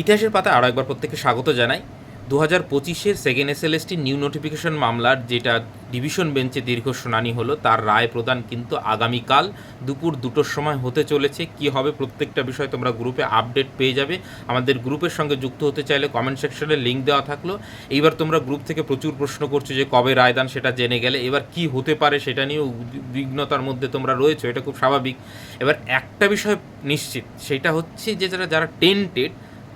ইতিহাসের পাতা আরও একবার প্রত্যেককে স্বাগত জানাই। দু হাজার পঁচিশের সেকেন্ড এসএলএসটি নিউ নোটিফিকেশন মামলার যেটা ডিভিশন বেঞ্চে দীর্ঘ শুনানি হলো, তার রায় প্রদান কিন্তু আগামীকাল দুপুর দুটোর সময় হতে চলেছে। কি হবে প্রত্যেকটা বিষয় তোমরা গ্রুপে আপডেট পেয়ে যাবে। আমাদের গ্রুপের সঙ্গে যুক্ত হতে চাইলে কমেন্ট সেকশনে লিঙ্ক দেওয়া থাকল। এইবার তোমরা গ্রুপ থেকে প্রচুর প্রশ্ন করছ যে কবে রায়দান সেটা জেনে গেলে। এবার কি হতে পারে সেটা নিয়ে উদ্বিগ্নতার মধ্যে তোমরা রয়েছো, এটা খুব স্বাভাবিক। এবার একটা বিষয় নিশ্চিত, সেটা হচ্ছে যে যারা যারা টেন্টেড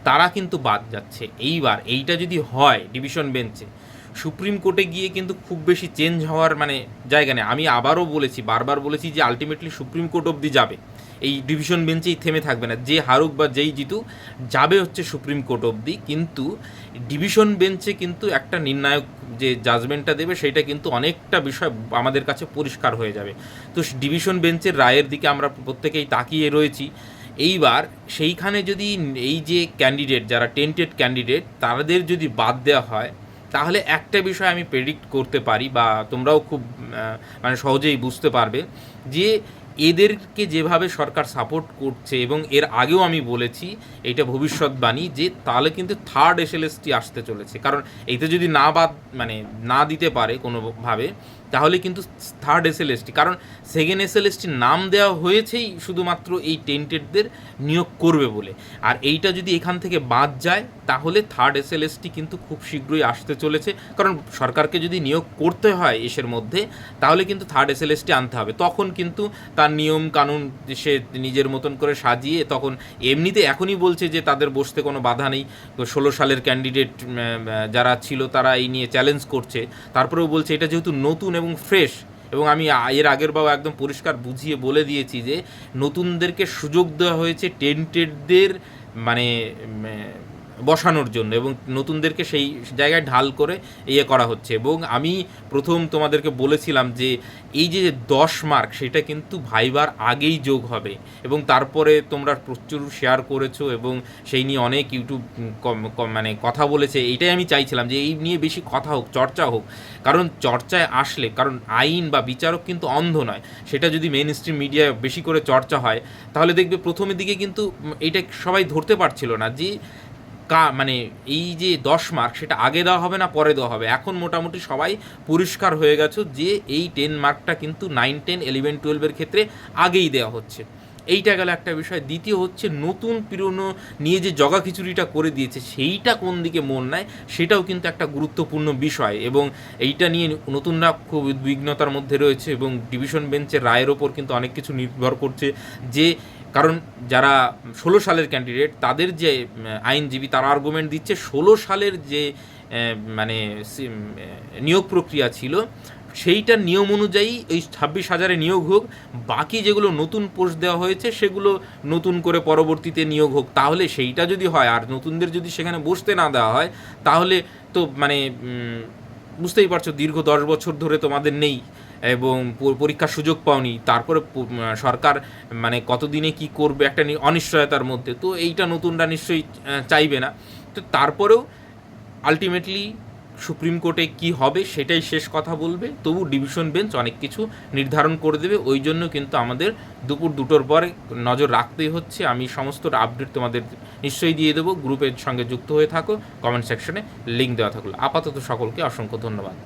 তারা কিন্তু বাদ যাচ্ছে। এইবার এইটা যদি হয় ডিভিশন বেঞ্চে, সুপ্রিম কোর্টে গিয়ে কিন্তু খুব বেশি চেঞ্জ হওয়ার মানে জায়গা নেই। আমি আবারও বলেছি, বারবার বলেছি যে আলটিমেটলি সুপ্রিম কোর্ট অবধি যাবে। এই ডিভিশন বেঞ্চেই থেমে থাকবে না। যে হারুক বা যেই জিতুক যাবে হচ্ছে সুপ্রিম কোর্ট অবধি। কিন্তু ডিভিশন বেঞ্চে কিন্তু একটা নির্ণায়ক যে জাজমেন্টটা দেবে, সেটা কিন্তু অনেকটা বিষয় আমাদের কাছে পরিষ্কার হয়ে যাবে। তো ডিভিশন বেঞ্চের রায়ের দিকে আমরা প্রত্যেকেই তাকিয়ে রয়েছি। এইবার সেইখানে যদি এই যে ক্যান্ডিডেট যারা টেন্টেড ক্যান্ডিডেট তাদের যদি বাদ দেওয়া হয়, তাহলে একটা বিষয় আমি প্রেডিক্ট করতে পারি বা তোমরাও খুব মানে সহজেই বুঝতে পারবে যে এদেরকে যেভাবে সরকার সাপোর্ট করছে এবং এর আগেও আমি বলেছি, এটা ভবিষ্যৎবাণী যে তাহলে কিন্তু থার্ড এসএলএসটি আসতে চলেছে। কারণ এইতে যদি না বাদ মানে না দিতে পারে কোনোভাবে, তাহলে কিন্তু থার্ড এসএলএসটি কারণ সেকেন্ড এসএলএসটির নাম দেওয়া হয়েছেই শুধুমাত্র এই টেন্টেডদের নিয়োগ করবে বলে। আর এইটা যদি এখান থেকে বাদ যায়, তাহলে থার্ড এসএলএসটি কিন্তু খুব শীঘ্রই আসতে চলেছে। কারণ সরকারকে যদি নিয়োগ করতে হয় এসের মধ্যে, তাহলে কিন্তু থার্ড এসএলএসটি আনতে হবে। তখন কিন্তু তার নিয়ম কানুন সে নিজের মতন করে সাজিয়ে তখন এমনিতে এখনই বলছে যে তাদের বসতে কোনো বাধা নেই। ষোলো সালের ক্যান্ডিডেট যারা ছিল তারা এই নিয়ে চ্যালেঞ্জ করছে। তারপরেও বলছে এটা যেহেতু নতুন এবং ফ্রেশ এবং আমি এর আগের বাও একদম পরিষ্কার বুঝিয়ে বলে দিয়েছি যে নতুনদেরকে সুযোগ দেওয়া হয়েছে টেন্টেডদের মানে বসানোর জন্য এবং নতুনদেরকে সেই জায়গায় ঢাল করে ইয়ে করা হচ্ছে। এবং আমি প্রথম তোমাদেরকে বলেছিলাম যে এই যে দশ মার্ক, সেটা কিন্তু ভাইবার আগেই যোগ হবে এবং তারপরে তোমরা প্রচুর শেয়ার করেছ এবং সেই নিয়ে অনেক ইউটিউব মানে কথা বলেছে। এটাই আমি চাইছিলাম যে এই নিয়ে বেশি কথা হোক, চর্চা হোক। কারণ চর্চায় আসলে, কারণ আইন বা বিচারক কিন্তু অন্ধ নয়। সেটা যদি মেন স্ট্রিম মিডিয়ায় বেশি করে চর্চা হয়, তাহলে দেখবে প্রথমের দিকে কিন্তু এটা সবাই ধরতে পারছিল না যে কা মানে এই যে দশ মার্ক সেটা আগে দেওয়া হবে না পরে দেওয়া হবে? এখন মোটামুটি সবাই পরিষ্কার হয়ে গেছে যে এই টেন মার্কটা কিন্তু নাইন টেন ইলেভেন টুয়েলভের ক্ষেত্রে আগেই দেওয়া হচ্ছে। এইটা গেল একটা বিষয়। দ্বিতীয় হচ্ছে নতুন পুরনো নিয়ে যে জগা খিচুড়িটা করে দিয়েছে, সেইটা কোন দিকে মন নেয়, সেটাও কিন্তু একটা গুরুত্বপূর্ণ বিষয় এবং এইটা নিয়ে নতুনরা খুব উদ্বিগ্নতার মধ্যে রয়েছে এবং ডিভিশন বেঞ্চের রায়ের ওপর কিন্তু অনেক কিছু নির্ভর করছে যে কারণ যারা ষোলো সালের ক্যান্ডিডেট তাদের যে আইনজীবী, তারা আর্গুমেন্ট দিচ্ছে ষোলো সালের যে মানে নিয়োগ প্রক্রিয়া ছিল সেইটা নিয়ম অনুযায়ী ওই ছাব্বিশ হাজারে নিয়োগ হোক, বাকি যেগুলো নতুন পোস্ট দেওয়া হয়েছে, সেগুলো নতুন করে পরবর্তীতে নিয়োগ হোক। তাহলে সেইটা যদি হয়, আর নতুনদের যদি সেখানে বসতে না দেওয়া হয়, তাহলে তো মানে বুঝতেই পারছ, দীর্ঘ দশ বছর ধরে তোমাদের নেই। এবং পরীক্ষার সুযোগ পাওনি। তারপরে সরকার মানে কতদিনে কি করবে একটা অনিশ্চয়তার মধ্যে। তো এইটা নতুনরা নিশ্চয়ই চাইবে না। তো তারপরেও আলটিমেটলি সুপ্রিম কোর্টে কি হবে সেটাই শেষ কথা বলবে। তবু ডিভিশন বেঞ্চ অনেক কিছু নির্ধারণ করে দেবে। ওই জন্য কিন্তু আমাদের দুপুর দুটোর পরে নজর রাখতেই হচ্ছে। আমি সমস্ত আপডেট তোমাদের নিশ্চয়ই দিয়ে দেবো। গ্রুপের সঙ্গে যুক্ত হয়ে থাকো। কমেন্ট সেকশনে লিঙ্ক দেওয়া থাকল। আপাতত সকলকে অসংখ্য ধন্যবাদ।